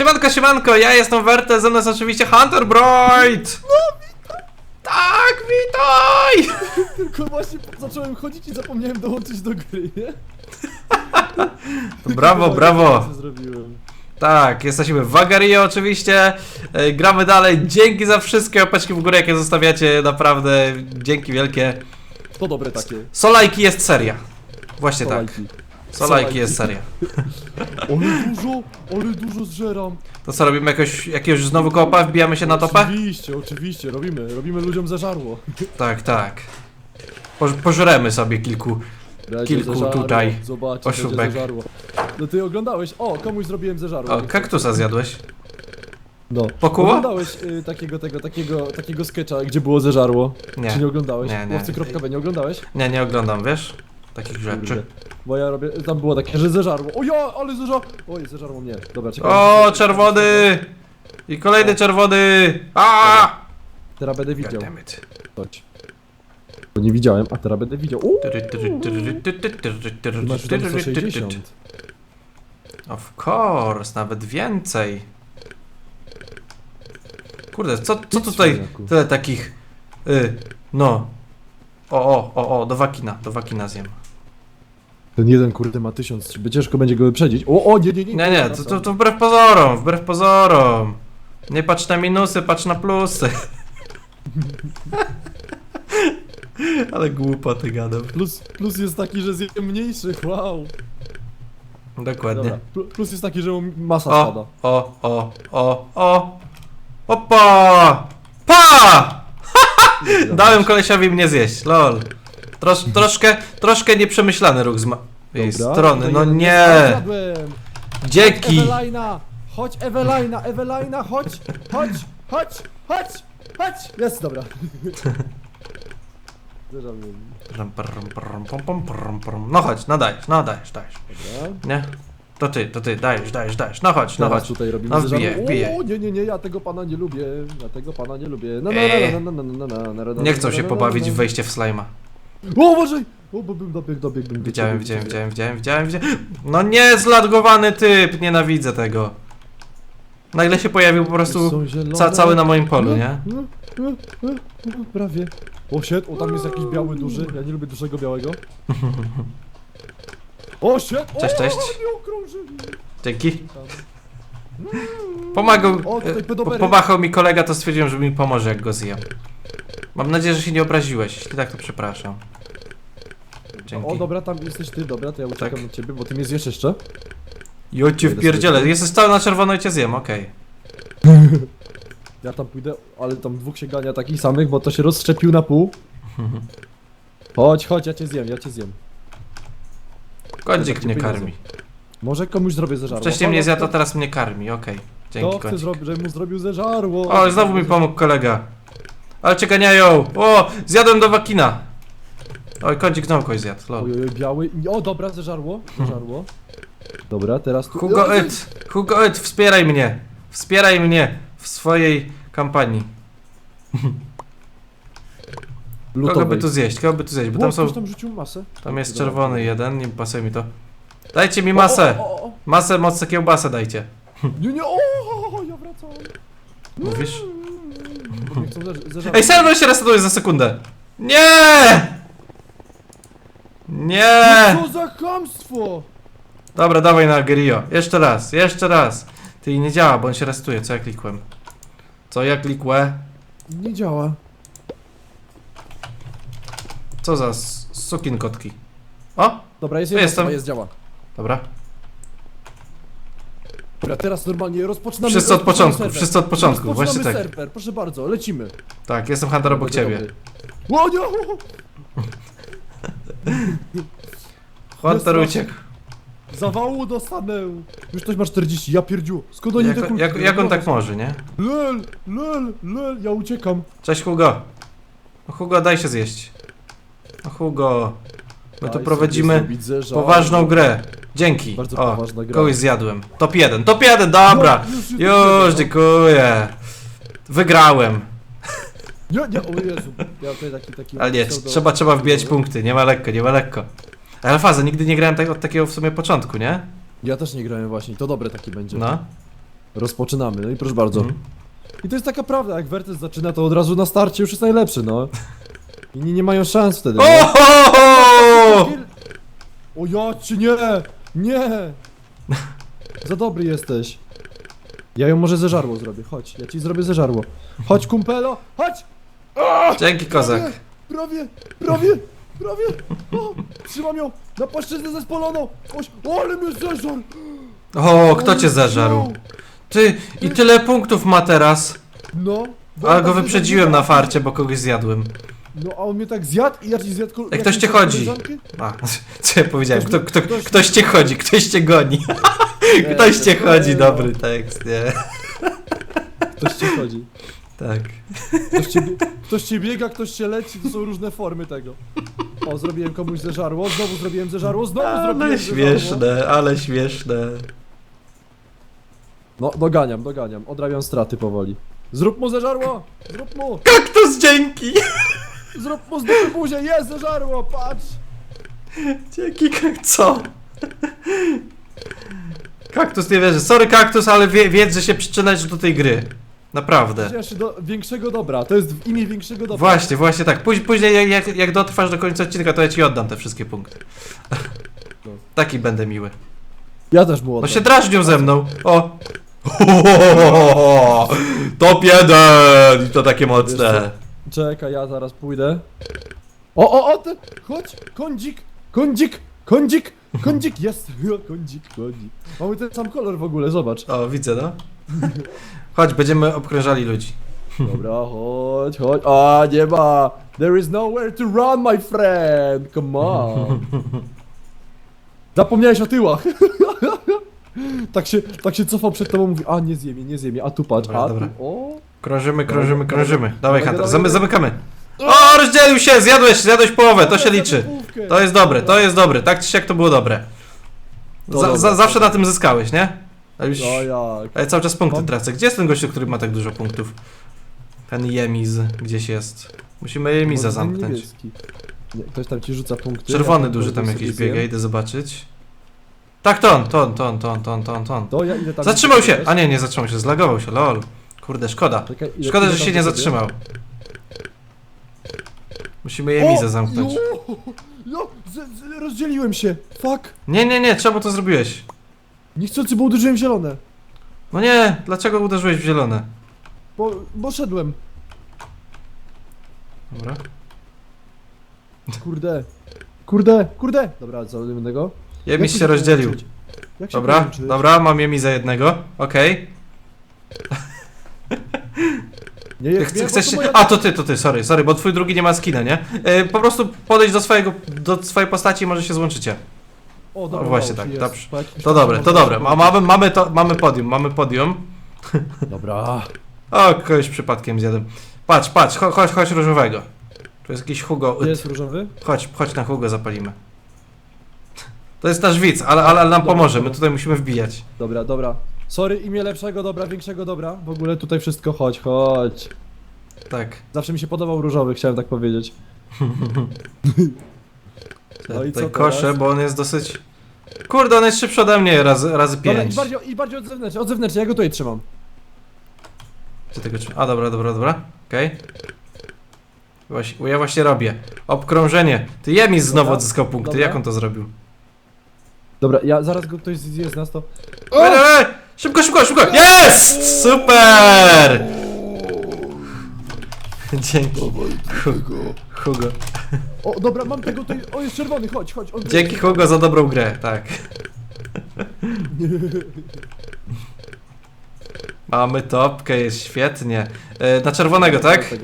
Siemanko, siemanko, ja jestem Werte, ze mną jest oczywiście Hunter Bright! No, Tak, witaj! Tylko właśnie zacząłem chodzić i zapomniałem dołączyć do gry, nie? Brawo, Tylko brawo! co zrobiłem. Tak, jesteśmy w Wagario oczywiście, e, gramy dalej, dzięki za wszystkie opeczki w górę, jakie zostawiacie, naprawdę, dzięki wielkie. To dobre takie. Solajki jest seria. Właśnie tak, Solajki. Solajki jest seria. Ale dużo, ale dużo zżeram. To co, robimy jakoś, jakiegoś znowu kopa, wbijamy się na topę? Oczywiście, oczywiście, robimy, robimy ludziom zeżarło. Tak, tak. Poż- Pożremy sobie kilku. Będzie Kilku zeżarło, tutaj Zobacz, będzie. No ty oglądałeś, o, komuś zrobiłem zeżarło. O, kaktusa zjadłeś. No. Pokuło? Oglądałeś y, takiego, tego, takiego, takiego sketcha, gdzie było zeżarło? Nie. Czy nie oglądałeś? Nie, nie. Łowcy.b, nie oglądałeś? Nie, nie oglądam, wiesz? Takich rzeczy. Bo ja robię, tam było takie, że zeżarło. O ja, ale zeżarło. Oj, zeżarło mnie. Dobra, czekaj. O, czerwony! I kolejny czerwony! A! Teraz będę widział. Goddammit. Chodź. Bo nie widziałem, a teraz będę widział. Uuu, masz już tam 160. Of course, nawet więcej. Kurde, co, co tutaj tyle takich... Y, no. O, o, o, o, do wakina, do wakina zjem. Ten jeden kurde ma tysiąc, by ciężko będzie go wyprzedzić. O, o, nie, nie, nie. Nie, nie, to, to, to wbrew pozorom, wbrew pozorom. Nie patrz na minusy, patrz na plusy. Ale głupoty gadam. Plus, plus jest taki, że zjem mniejszych, wow. Dokładnie. Dobra. Plu- Plus jest taki, że mu masa O, spada. o, o, o, o. Opa! Pa! Dałem kolesiowi mnie zjeść, lol. Trosz, troszkę, troszkę nieprzemyślany ruch z ma- jej Dobra, strony, no nie! Zjadłem. Dzięki! Chodź, Ewelina, Ewelina, chodź, chodź, chodź, chodź, chodź! Jest, dobra. Zeżarłem. Prum, prum, prum, pum, pum, prum, prum. No chodź, no dajesz, no dajesz, dajesz. Dobra. Nie? To ty, to ty, dajesz, dajesz, dajesz. No chodź, no Teraz chodź. tutaj robimy No wbijaj, wbijaj. O, nie, nie, nie, ja tego pana nie lubię. Ja tego pana nie lubię. Na, na, Eee. na, na, na, na, na, na, na, na, Nie chcą się na, pobawić na, w na. wejście w slajma. O, uważaj! O, bo bym dobiegł, dobiegł. do Widziałem, widziałem, widziałem, widziałem, widziałem, widziałem. No nie, zladgowany typ, nienawidzę tego. Nagle się pojawił po prostu Są zielone. ca cały na moim polu, nie? No, no, no, no, Prawie. O, shit, o, tam jest jakiś biały duży. Ja nie lubię dużego białego. O, shit! O, Cześć, cześć. Okrążyli. Dzięki. Pomagał, O, tutaj e, po, pomachał mi kolega, to stwierdziłem, że mi pomoże, jak go zjem. Mam nadzieję, że się nie obraziłeś. Jeśli tak, to przepraszam. Dzięki. O, dobra, tam jesteś ty, dobra, to ja uciekam Tak. od ciebie, bo ty mnie zjesz jeszcze. Jo Idę wpierdzielę. Jesteś cały na czerwono i cię zjem, okej. Ja tam pójdę, ale tam dwóch się gania takich samych, bo to się rozszczepił na pół. Chodź, chodź, ja cię zjem, ja cię zjem. Cię mnie karmi. Może komuś zrobię zeżarło. Wcześniej mnie zjadł, a teraz mnie karmi, okej. Dzięki, chce, kądzik. zrobić, żebym mu zrobił zeżarło? O, znowu mi pomógł kolega. Ale cię ganiają. O, zjadłem do wakina. Oj, kądzik znowu kogoś zjadł, lol. Biały. O, dobra, zeżarło, zeżarło. Dobra, teraz tu... Hugo Oj, It, Hugo It, wspieraj mnie. Wspieraj mnie w swojej kampanii. Kogo by Lutowej. tu zjeść? Kogo by tu zjeść? Bo tam są. ktoś tam rzucił masę. Tam jest czerwony jeden, nie pasuje mi to. Dajcie mi masę! O, o, o, o. Masę, mocne kiełbasę dajcie. Nie, nie, o, o, o, ja wracam. Mówisz? Bo nie chcą zeż- zeżarło. Ej, serwer się resetuje za sekundę! Nie! Nie! Co za chamstwo! Dobra, dawaj na Gerio. Jeszcze raz, jeszcze raz. Ty nie działa, bo on się resetuje. Co ja klikłem? Co ja klikłem? Nie działa. Co za s- sukin kotki? O! Dobra, jest jedna jestem. osoba, jest działa. Dobra. Dobra, teraz normalnie rozpoczynamy... Wszyscy od rozpoczynamy początku, serwer. wszyscy od początku, Rozpoczynamy właśnie tak. serwer, proszę bardzo, lecimy. Tak, jestem Hunter obok Dobry, ciebie. dobry. O nie! Hunter Jest uciekł. Zawału dostanę. Już ktoś ma 40, ja pierdziu. Skąd oni te Jak, kulki jak, jak on tak może, nie? Lel, lel, lel, ja uciekam. Cześć Hugo. No Hugo, daj się zjeść. No Hugo. My tu Daj prowadzimy zrobić zeżar. poważną grę. Dzięki. Bardzo o, poważna gra. kogoś zjadłem. Top 1, top 1, dobra. No, już, już, Już, już, dziękuję. Wygrałem. Nie, nie, o Jezu. Ja tutaj taki, taki... Ale nie, pseudo- trzeba, trzeba wbijać punkty. Nie ma lekko, nie ma lekko. Ale faza, nigdy nie grałem tak, od takiego w sumie początku, nie? Ja też nie grałem właśnie, to dobre taki będzie. No. Rozpoczynamy, no i proszę bardzo. Mhm. I to jest taka prawda, jak Wertes zaczyna, to od razu na starcie już jest najlepszy, no. Inni nie mają szans wtedy. no. O ja ci nie! Nie! Za dobry jesteś. Ja ją może ze żarło zrobię, chodź, ja ci zrobię ze żarło. Chodź kumpelo, chodź! Dzięki kozak. Prawie, prawie, prawie! O, trzymam ją na płaszczyznę zespoloną! Oś, ale mnie zeżar! O, kto cię zeżarł? Ty, i tyle punktów ma teraz. No. Ale go wyprzedziłem na farcie, bo kogoś zjadłem. No, a on mnie tak zjadł i ja ci zjadł kol- Jak ktoś cię chodzi. A, co ja powiedziałem? Kto, kto, Ktoś- ktoś cię chodzi, ktoś cię goni. Ktoś to- cię chodzi, dobry tekst, nie? Ktoś cię chodzi. Tak. Ktoś bie- ktoś cię biega, ktoś cię leci, to są różne formy tego. O, zrobiłem komuś zeżarło, znowu zrobiłem zeżarło, znowu zrobiłem Ale zeżarło. śmieszne, ale śmieszne. No, doganiam, doganiam, odrabiam straty powoli. Zrób mu zeżarło! Zrób mu! Kaktus dzięki! Zrób mu z dupy buzię, jest zeżarło, patrz! Dzięki, kak- co? Kaktus nie wierzy. Sorry kaktus, ale wie, wiedz, że się przyczyniasz do tej gry. Naprawdę. Cieszy do większego dobra, to jest w imię większego dobra. Właśnie, właśnie tak. Później, później jak, jak, dotrwasz do końca odcinka, to ja ci oddam te wszystkie punkty. No. Taki będę miły. Ja też mu No się drażnią ze mną. O! Top jeden! I to takie mocne. Czekaj, ja zaraz pójdę. O, o, o, ty, chodź, kądzik, kądzik, kądzik, kądzik, jest, kądzik, kądzik. Mamy ten sam kolor w ogóle, zobacz. O, widzę, no. Chodź, będziemy obkrążali ludzi. Dobra, chodź, chodź. A, nie ma. There is nowhere to run, my friend. Come on. Zapomniałeś o tyłach. tak się, tak się cofał przed tobą, mówi, a nie zjemie, nie zjemie, a tu patrz, Dobra, a dobra. tu, o. Krążymy, krążymy, krążymy. Dawaj, Dobra, Hunter, zamy, dobra. zamykamy. O, rozdzielił się! Zjadłeś, zjadłeś połowę, to się liczy. To jest dobre, to jest dobre. Tak czy siak to było dobre. To Za, dobre, za, zawsze na tym zyskałeś, nie? A już... No jak. Ale cały czas punkty Mam- tracę. Gdzie jest ten gościu, który ma tak dużo punktów? Ten Jemiz gdzieś jest. Musimy Jemiza Może ten zamknąć. niebieski. Nie, ktoś tam ci rzuca punkty. Czerwony duży tam sobie jakiś zjem. biega, idę zobaczyć. Tak, to on, to on, to on, to on, to on, to on, to on. To ja idę tam. Zatrzymał się! A nie, nie zatrzymał się, zlagował się, lol. Kurde, szkoda. czekaj, Szkoda, że tam się nie zatrzymał. Musimy Jemiza zamknąć. Jo! Z, z, rozdzieliłem się! Fuck! Nie, nie, nie, czemu to zrobiłeś? Niechcący, bo uderzyłem w zielone. No nie, dlaczego uderzyłeś w zielone? Bo, bo szedłem. Dobra. Kurde. Kurde, kurde. Dobra, co innego? Jemiz się rozdzielił. Jak się Dobra, połączyć? dobra, mam Jemiza jednego. Okej. Nie, Chcesz, nie, chcesz moja- A, to ty, to ty, sorry, sorry, bo twój drugi nie ma skina, nie? E, po prostu podejdź do swojego, do swojej postaci i może się złączycie. O, O, dobra, właśnie tak, dobrze. jest. Po jakimś To czasie dobre, to można dobre. mamy, mamy, to, mamy podium, mamy podium. Dobra. O, kogoś przypadkiem zjadłem. Patrz, patrz, cho- chodź, chodź różowego. Tu jest jakiś Hugo. Gdzie jest różowy? Chodź, chodź na Hugo zapalimy. To jest nasz widz, ale, ale, ale nam Dobra, pomoże, my dobra. tutaj musimy wbijać. Dobra, dobra. Sorry, imię lepszego dobra, większego dobra. W ogóle tutaj wszystko, chodź, chodź. Tak. Zawsze mi się podobał różowy, chciałem tak powiedzieć. No i tutaj co koszę, teraz? bo on jest dosyć... Kurde, on jest szybszy ode mnie razy, razy Dobra, i pięć. bardziej, i bardziej od zewnętrznej, od zewnętrznej, ja go tutaj trzymam. Czy tego trzyma? A, dobra, dobra, dobra. Okej. Właśnie, ja właśnie robię. Obkrążenie. Ty Jemis znowu Dobra, odzyskał punkty. dobra. Jak on to zrobił? Dobra, ja zaraz go ktoś zje z nas to. Ej, ej, ej! Szybko, szybko, szybko! Jest! Super! Dzięki. Hugo. Hugo. O, dobra, mam tego tutaj. O, jest czerwony, chodź, chodź. On Dzięki Hugo za dobrą grę, tak. Mamy topkę, jest świetnie. E, na czerwonego, tak?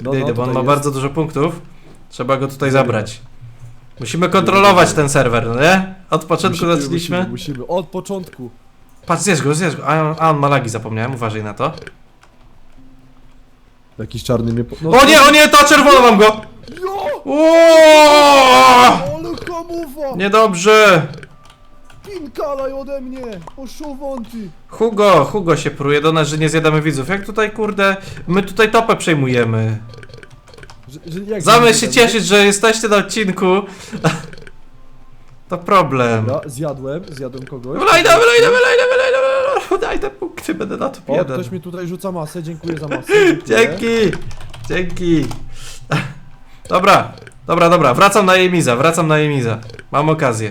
No, Idę, no, bo on tutaj ma jest. bardzo dużo punktów. Trzeba go tutaj zabrać. Musimy kontrolować ten serwer, no nie? Od początku Musimy, zaczęliśmy. Musimy, musimy, od początku. Patrz, zjedz go, zjedz go. A on, a on ma lagi, zapomniałem, uważaj na to. Jakiś czarny mnie. Po... No, O nie, o nie, to czerwono mam go! Jo! Uuuu! Ale hamuwa! Niedobrze! Pinkalaj ode mnie! Poszło wąty! Hugo, Hugo się pruje do nas, że nie zjadamy widzów. Jak tutaj, kurde, my tutaj topę przejmujemy. Że, że jak Zamiast się cieszyć, że jesteście na odcinku, to problem. Dobra, zjadłem, zjadłem kogoś. Wylejdę, wylejdę, wylejdę. Daj te punkty, będę na top O, jeden. ktoś mi tutaj rzuca masę, dziękuję za masę. dziękuję. Dzięki! Dzięki! Dobra, dobra, dobra, wracam na Jemiza, wracam na Jemiza. Mam okazję.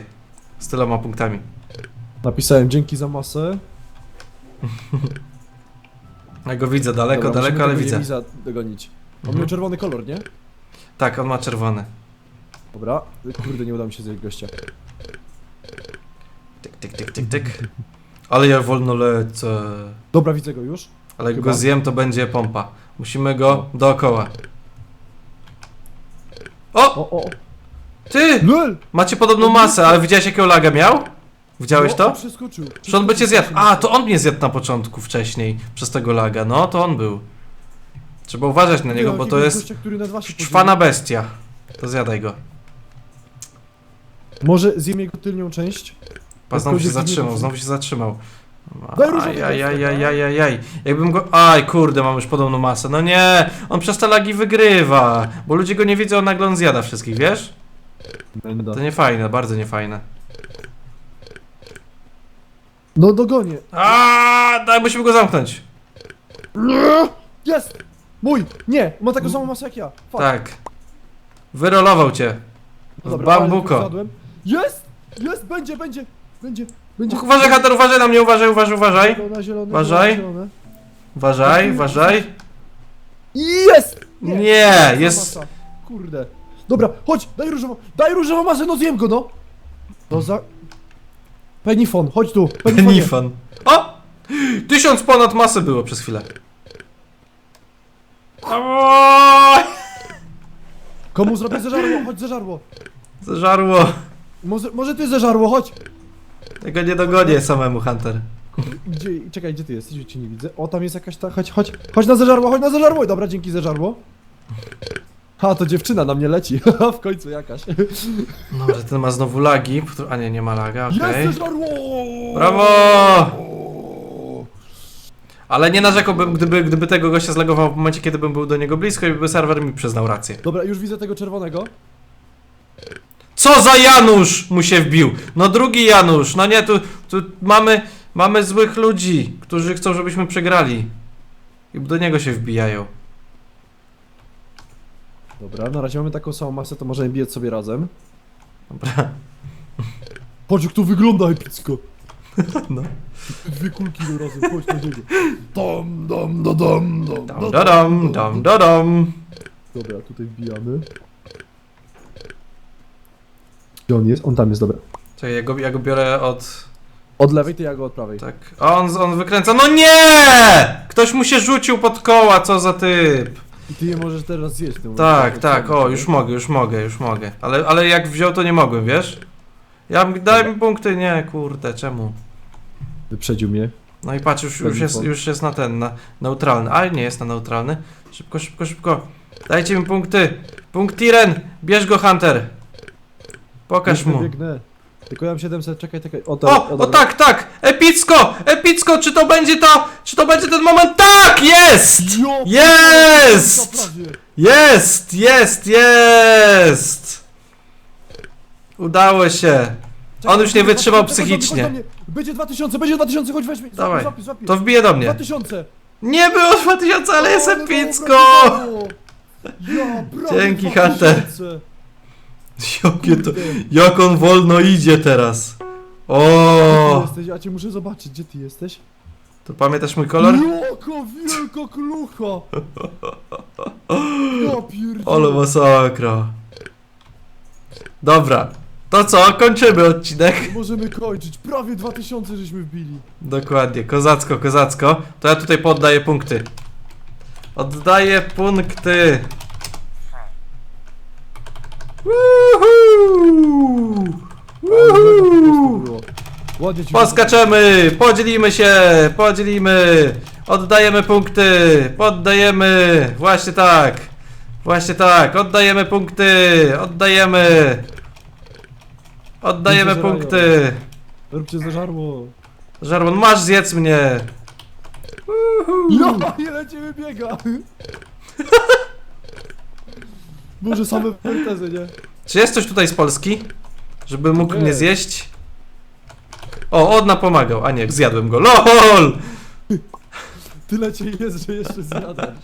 Z tyloma punktami. Napisałem dzięki za masę. Ja go widzę daleko, Dobra, daleko, musimy ale tego widzę. Jemiza dogonić. On Mhm. miał czerwony kolor, nie? Tak, on ma czerwony. Dobra. Kurde, nie uda mi się zjeść gościa. Tyk, tyk, tyk, tyk, tyk. Ale ja wolno lecę. Dobra, widzę go już. Ale jak Chyba. go zjem, to będzie pompa. Musimy go dookoła. O! O, o, o. Ty! LOL! Macie podobną masę, ale widziałeś jakiego laga miał? Widziałeś O, to? Przeskoczył. Czy on by cię zjadł? A, to on mnie zjadł na początku wcześniej, przez tego laga. No, to on był. Trzeba uważać na niego, Ty, bo to jest czwana bestia. To zjadaj go. Może zjem jego tylnią część? Pa, znowu się zatrzymał, znowu się zatrzymał. Daj różowego Ajajajajajaj. Jakbym go... Aj, kurde, mam już podobną masę. No nie, on przez te lagi wygrywa. Bo ludzie go nie widzą, a nagle on zjada wszystkich, wiesz? To nie fajne, bardzo nie fajne. No dogonię. A, daj, musimy go zamknąć. Nie! Jest! Mój! Nie! Ma taką samą masę jak ja. Fuck. Tak. Wyrolował cię. Dobra, ale bambuko. Jest! Jest! Będzie, będzie! Będzie! Będzie! Uważaj, Hunter, uważaj na mnie, uważaj, uważaj, uważaj. Zielone, zielone, Uważaj. zielone. Uważaj, uważaj. Jest! Nie, Masa, jest... masa. Kurde. Dobra, chodź! Daj różową! Daj różową masę, no zjem go, no! No za... Penifon, chodź tu! Penifon! O! Tysiąc ponad masy było przez chwilę. Komu zrobię zeżarło? Chodź zeżarło! Zażarło. Może, może ty zeżarło, chodź! Tego nie dogonię samemu, Hunter. Gdzie, czekaj, gdzie ty jesteś? Cię nie widzę. O, tam jest jakaś ta... Chodź, chodź! Chodź na zeżarło, chodź na zeżarło! Dobra, dzięki zeżarło. Ha, to dziewczyna na mnie leci. w końcu jakaś. Dobra, ten ma znowu lagi. A nie, nie ma laga, okej. Jest zeżarło! Brawo! Ale nie narzekałbym, gdyby, gdyby tego gościa zlagował w momencie, kiedy bym był do niego blisko i by serwer mi przyznał rację. Dobra, już widzę tego czerwonego. Co za Janusz mu się wbił? No drugi Janusz, no nie, tu, tu mamy, mamy złych ludzi, którzy chcą, żebyśmy przegrali. I do niego się wbijają. Dobra, na razie mamy taką samą masę, to możemy bijać sobie razem. Dobra. Chodź, jak to wygląda epicko. No. Dwie kulki do razem, chodź na niego. Dom, dom, do dom, dom, Dam, dodam, dam, dodam. Dobra, tutaj wbijamy. Gdzie on jest? On tam jest, dobra. Czekaj, ja go, ja go biorę od... Od lewej, to ja go od prawej. Tak. A on, on wykręca. No nie! Ktoś mu się rzucił pod koła, co za typ. I ty je możesz teraz zjeść. ty Tak, tak, o, już mogę, już mogę, już mogę. Ale, ale jak wziął, to nie mogłem, wiesz? Ja bym- daj mi punkty, nie, kurde, czemu? Wyprzedził mnie. No i patrz, już, już, jest, już jest na ten, na neutralny. A nie jest na neutralny. Szybko, szybko, szybko. Dajcie mi punkty. Punkt Tiren, bierz go Hunter. Pokaż Biegnę, mu. Biegnę. Tylko ja mam 700, czekaj, czekaj. O, to, O, o dobra. tak, tak! Epicko! Epicko! Czy to będzie to? Czy to będzie ten moment? Tak! Jest! Jo, Jest! prawie. Jest! Jest! Jest! Udało się. Czekaj, On już nie czekaj, wytrzymał chodź, chodź, psychicznie. do mnie. Będzie 2000, będzie 2000, chodź weź mnie. Dawaj. Złapię, złapię. To wbije do mnie. 2000. Nie było 2000, ale jest O, epicko! dobra, brawo. Ja, prawie Dzięki, 2000. Hunter. Jakie to, jak on wolno idzie teraz. O, jesteś? Ja cię muszę zobaczyć, gdzie ty jesteś? To pamiętasz mój kolor? Jaka wielka klucha! Ja. Ale masakra. Dobra. To co? Kończymy odcinek. Możemy kończyć. Prawie 2000 żeśmy wbili. Dokładnie, kozacko, kozacko. To ja tutaj poddaję punkty. Oddaję punkty. Woohoo! Ładnie ci Poskaczemy, podzielimy się, podzielimy, oddajemy punkty, poddajemy, właśnie tak, właśnie tak, oddajemy punkty, oddajemy, oddajemy Ludzie punkty. Róbcie zażarło. Żarłon, masz zjedz mnie. Ja, ile cię wybiega! Może same fantezy, nie? Czy jest ktoś tutaj z Polski, żeby mógł Nie. mnie zjeść? O, Odna pomagał, a nie, zjadłem go. LOL! Tyle cię jest, że jeszcze zjadasz.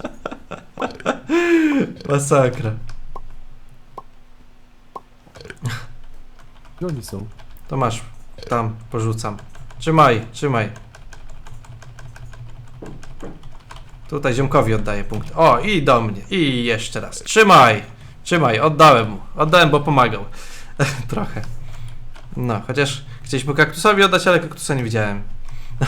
Masakra. Gdzie oni są? To masz, tam, porzucam. Trzymaj, trzymaj. Tutaj ziomkowi oddaję punkt. O, i do mnie, i jeszcze raz. Trzymaj, trzymaj, oddałem mu. Oddałem, bo pomagał. Trochę. No, chociaż chcieliśmy kaktusowi oddać, ale kaktusa nie widziałem.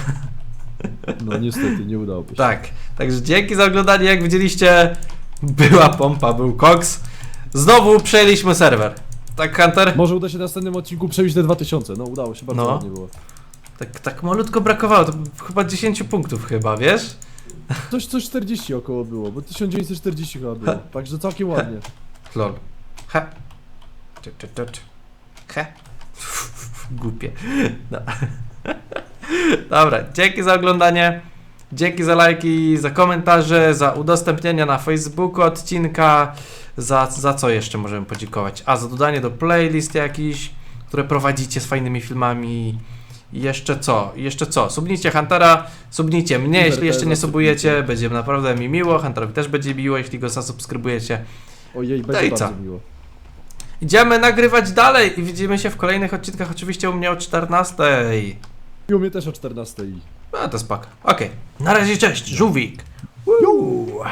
No niestety, nie udało się. Tak, także dzięki za oglądanie. Jak widzieliście, była pompa, był koks. Znowu przejęliśmy serwer. Tak, Hunter? Może uda się w następnym odcinku przebić te 2000. No udało się, bardzo No. ładnie było. Tak, tak malutko brakowało, to chyba 10 punktów chyba, wiesz? Coś, coś 40 około było, bo 1940 chyba było. Także całkiem ładnie. Lol. He. Czu, czu. He. Głupie. No. Dobra, dzięki za oglądanie. Dzięki za lajki, za komentarze, za udostępnienia na Facebooku odcinka. Za, za co jeszcze możemy podziękować? A, za dodanie do playlist jakiś, które prowadzicie z fajnymi filmami. I jeszcze co? I jeszcze co? Subnijcie Huntera, subnijcie mnie, jeśli jeszcze nie subujecie, będzie naprawdę mi miło. Hunterowi też będzie miło, jeśli go zasubskrybujecie. Ojej, No będzie co? bardzo miło. Idziemy nagrywać dalej i widzimy się w kolejnych odcinkach, oczywiście u mnie o 14. I u mnie też o 14. No to spoko. Okej, na razie cześć, żółwik. Woo.